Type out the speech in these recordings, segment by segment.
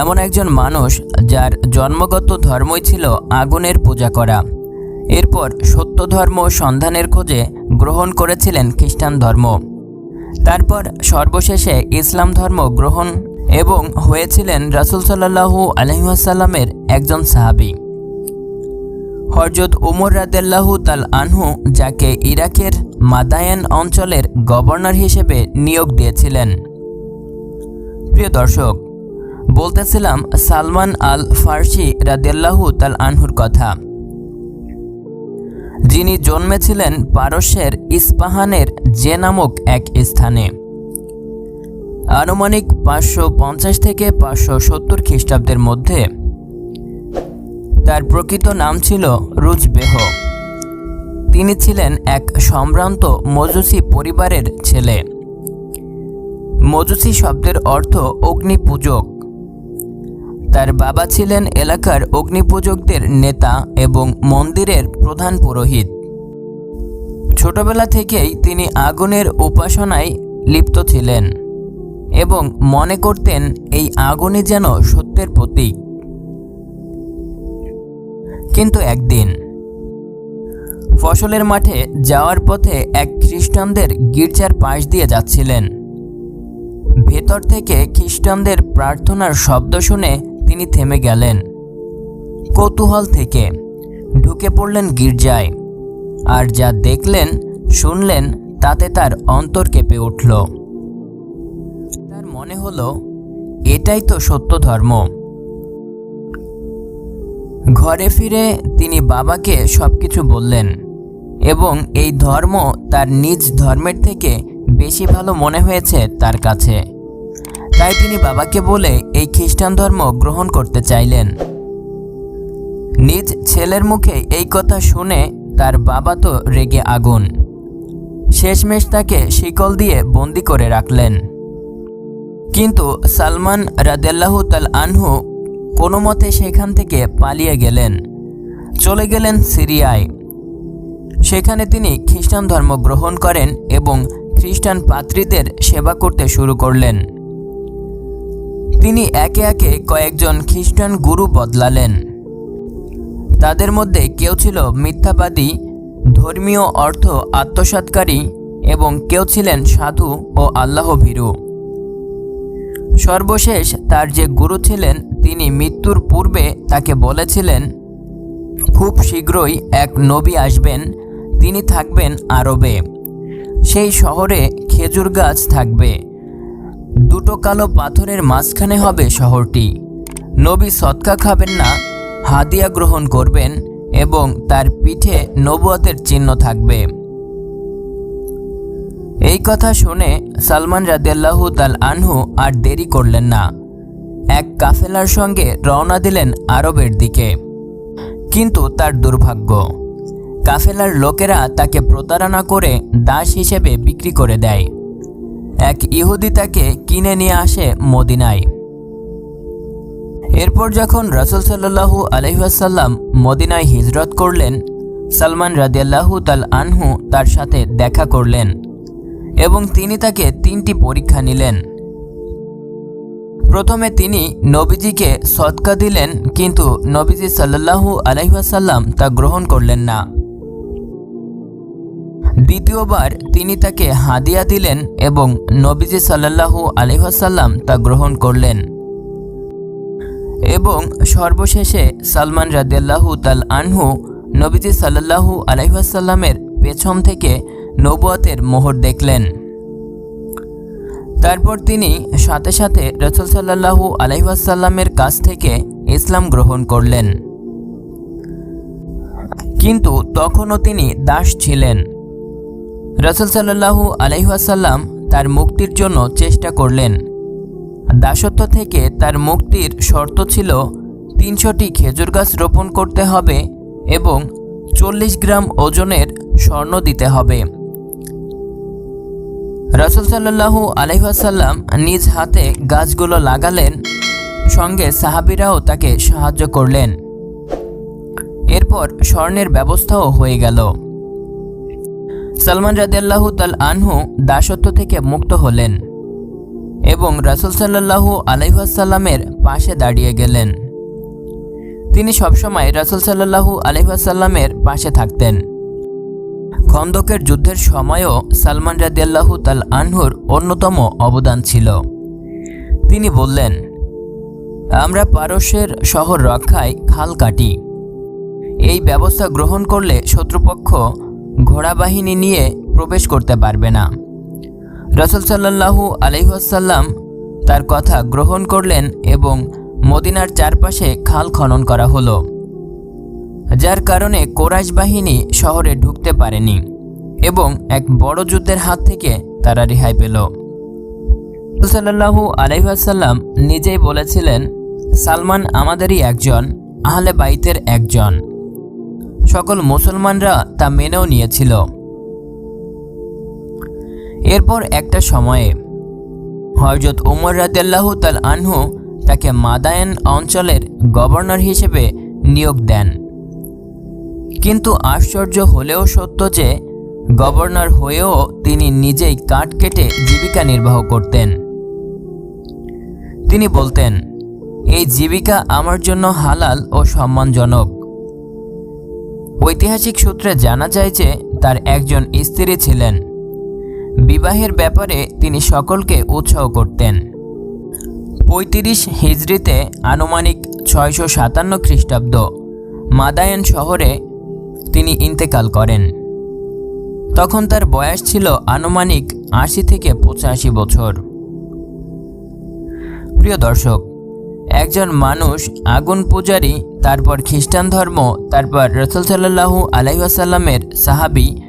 এমন একজন মানুষ যার জন্মগত ধর্মই ছিল আগুনের পূজা করা। এরপর সত্য ধর্ম সন্ধানের খোঁজে গ্রহণ করেছিলেন খ্রিস্টান ধর্ম। তারপর সর্বশেষে ইসলাম ধর্ম গ্রহণ এবং হয়েছিলেন রাসুল সাল্লাহু আলহিহাসাল্লামের একজন সাহাবি। হরজত উমর রাদেল্লাহু তাল আনহু যাকে ইরাকের মাদায়ান অঞ্চলের গভর্নর হিসেবে নিয়োগ দিয়েছিলেন। প্রিয় দর্শক বলতেছিলাম সালমান আল ফার্সি রাদেল্লাহু তাল আনহুর কথা। যিনি জন্মেছিলেন পারস্যের ইস্পাহানের যে নামক এক স্থানে। আনুমানিক পাঁচশো পঞ্চাশ থেকে পাঁচশো সত্তর খ্রিস্টাব্দের মধ্যে তার প্রকৃত নাম ছিল রুজবেহ। তিনি ছিলেন এক সম্ভ্রান্ত মজুসি পরিবারের ছেলে। মজুসি শব্দের অর্থ অগ্নিপূজক। তার বাবা ছিলেন এলাকার অগ্নিপূজকদের নেতা এবং মন্দিরের প্রধান পুরোহিত। ছোটবেলা থেকেই তিনি আগুনের উপাসনায় লিপ্ত ছিলেন এবং মনে করতেন এই আগুনই যেন সত্যের প্রতীক। কিন্তু একদিন ফসলের মাঠে যাওয়ার পথে এক খ্রিস্টানদের গির্জার পাশ দিয়ে যাচ্ছিলেন। ভেতর থেকে খ্রিস্টানদের প্রার্থনার শব্দ শুনে তিনি থেমে গেলেন। কৌতূহল থেকে ঢুকে পড়লেন গির্জায়। আর যা দেখলেন, শুনলেন, তাতে তার অন্তর কেঁপে উঠল। তার মনে হলো, এটাই তো সত্য ধর্ম। ঘরে ফিরে তিনি বাবাকে সব কিছু বললেন এবং এই ধর্ম তার নিজ ধর্মের থেকে বেশি ভালো মনে হয়েছে তার কাছে। তাই তিনি বাবাকে বলে এই খ্রিস্টান ধর্ম গ্রহণ করতে চাইলেন। নিজ ছেলের মুখে এই কথা শুনে তার বাবা তো রেগে আগুন। শেষমেশ তাকে শিকল দিয়ে বন্দি করে রাখলেন। কিন্তু সালমান রাদেল্লাহু তাল আনহু কোনো মতে সেখান থেকে পালিয়ে গেলেন। চলে গেলেন সিরিয়ায়। সেখানে তিনি খ্রিস্টান ধর্ম গ্রহণ করেন এবং খ্রিস্টান পাত্রীদের সেবা করতে শুরু করলেন। তিনি একে একে কয়েকজন খ্রিস্টান গুরু বদলালেন। তাদের মধ্যে কেউ ছিল মিথ্যাবাদী, ধর্মীয় অর্থ আত্মসাৎকারী এবং কেউ ছিলেন সাধু ও আল্লাহ ভীরু সর্বশেষ তার যে গুরু ছিলেন, তিনি মৃত্যুর পূর্বে তাকে বলেছিলেন, খুব শীঘ্রই এক নবী আসবেন, তিনি থাকবেন আরবে। সেই শহরে খেজুর গাছ থাকবে। দুটো কালো পাথরের মাঝখানে হবে শহরটি। নবী সৎকা খাবেন না, হাদিয়া গ্রহণ করবেন এবং তার পিঠে নবুয়তের চিহ্ন থাকবে। এই কথা শুনে সালমান রাদিয়াল্লাহু তাল আনহু আর দেরি করলেন না। এক কাফেলার সঙ্গে রওনা দিলেন আরবের দিকে। কিন্তু তার দুর্ভাগ্য, কাফেলার লোকেরা তাকে প্রতারণা করে দাস হিসেবে বিক্রি করে দেয়। এক ইহুদি তাকে কিনে নিয়ে আসে মদিনায়। এরপর যখন রসুল সাল্লাহু আলহিহাসাল্লাম মদিনায় হিজরত করলেন, সালমান রাদিয়াল্লাহু তাল আনহু তার সাথে দেখা করলেন এবং তিনি তাকে তিনটি পরীক্ষা নিলেন। প্রথমে তিনি নবীজিকে সৎকা দিলেন, কিন্তু নবীজি সাল্লাহু আলহিহাসাল্লাম তা গ্রহণ করলেন না। দ্বিতীয়বার তিনি তাকে হাদিয়া দিলেন এবং নবীজি সাল্লাহু আলহাসাল্লাম তা গ্রহণ করলেন। এবং সর্বশেষে সালমান রাদিয়াল্লাহু তাল আনহু নবীজি সাল্লাহু আলহাসাল্লামের পেছন থেকে নবুয়াতের মোহর দেখলেন। তারপর তিনি সাথে সাথে রসুল সাল্লাহু আলহাসাল্লামের কাছ থেকে ইসলাম গ্রহণ করলেন। কিন্তু তখনও তিনি দাস ছিলেন। রসুল সাল্লাহু আলহাসাল্লাম তার মুক্তির জন্য চেষ্টা করলেন। দাসত্ব থেকে তার মুক্তির শর্ত ছিল, তিনশোটি খেজুর গাছ রোপণ করতে হবে এবং চল্লিশ গ্রাম ওজনের স্বর্ণ দিতে হবে। রসুল সাল্লাহু আলহাসাল্লাম নিজ হাতে গাছগুলো লাগালেন, সঙ্গে সাহাবিরাও তাকে সাহায্য করলেন। এরপর স্বর্ণের ব্যবস্থাও হয়ে গেল। সালমান রাদিয়াল্লাহু তাল আনহু দাসত্ব থেকে মুক্ত হলেন এবং রাসুল সাল্লাহু আলহাসাল্লামের পাশে দাঁড়িয়ে গেলেন। তিনি সবসময় রাসুল সাল্লাহু আলহাসাল্লামের পাশে থাকতেন। খন্দকের যুদ্ধের সময়ও সালমান রাদিয়াল্লাহু তাল আনহুর অন্যতম অবদান ছিল। তিনি বললেন, আমরা পারস্যের শহর রক্ষায় খাল কাটি। এই ব্যবস্থা গ্রহণ করলে শত্রুপক্ষ ঘোড়া বাহিনী নিয়ে প্রবেশ করতে পারবে না। রসুল সাল্লাহু আলহাসাল্লাম তার কথা গ্রহণ করলেন এবং মদিনার চারপাশে খাল খনন করা হলো, যার কারণে কোরাইশ বাহিনী শহরে ঢুকতে পারেনি এবং এক বড় যুদ্ধের হাত থেকে তারা রেহাই পেল। সাল্লাহু আলহাসাল্লাম নিজেই বলেছিলেন, সালমান আমাদেরই একজন, আহলে বাইতের একজন। সকল মুসলমানরা তা মেনেও নিয়েছিল। এরপর একটা সময়ে হজরত উমর রাদিয়াল্লাহু তাল আনহু তাকে মাদায়ন অঞ্চলের গভর্নর হিসেবে নিয়োগ দেন। কিন্তু আশ্চর্য হলেও সত্য যে, গভর্নর হয়েও তিনি নিজেই কাঠ কেটে জীবিকা নির্বাহ করতেন। তিনি বলতেন, এই জীবিকা আমার জন্য হালাল ও সম্মানজনক। ঐতিহাসিক সূত্রে জানা যায় যে তার একজন স্ত্রী ছিলেন। বিবাহের ব্যাপারে তিনি সকলকে উৎসাহ করতেন। পঁয়ত্রিশ হিজড়িতে আনুমানিক ছয়শো সাতান্ন খ্রিস্টাব্দ মাদায়ন শহরে তিনি ইন্তেকাল করেন। তখন তার বয়স ছিল আনুমানিক আশি থেকে পঁচাশি বছর। প্রিয় দর্শক একজন মানুষ আগুন পূজারী, তারপর খ্রিস্টান ধর্ম, তারপর রসুল সাল্লাহু আলাইসাল্লামের সাহাবি,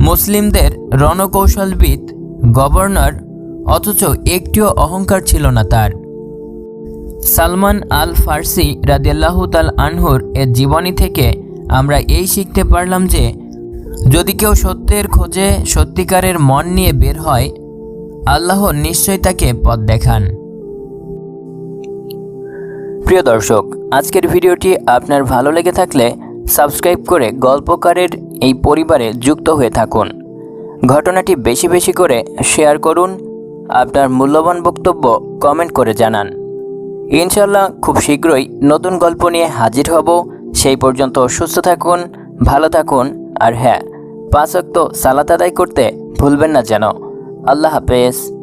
মুসলিমদের রণকৌশলবিদ, গভর্নর, অথচ একটিও অহংকার ছিল না তার। সালমান আল ফার্সি রাদিয়াল্লাহু তাল আনহুর এর জীবনী থেকে আমরা এই শিখতে পারলাম যে, যদি কেউ সত্যের খোঁজে সত্যিকারের মন নিয়ে বের হয়, আল্লাহ নিশ্চয় তাকে পথ দেখান। প্রিয় দর্শক, আজকের ভিডিওটি আপনার ভালো লেগে থাকলে সাবস্ক্রাইব করে গল্পকারের এই পরিবারে যুক্ত হয়ে থাকুন। ঘটনাটি বেশি বেশি করে শেয়ার করুন, আপনার মূল্যবান বক্তব্য কমেন্ট করে জানান। ইনশাল্লাহ খুব শীঘ্রই নতুন গল্প নিয়ে হাজির হব। সেই পর্যন্ত সুস্থ থাকুন, ভালো থাকুন, আর হ্যাঁ পাঁচ অক্ত সালাত আদায় করতে ভুলবেন না যেন। আল্লাহ হাফেজ।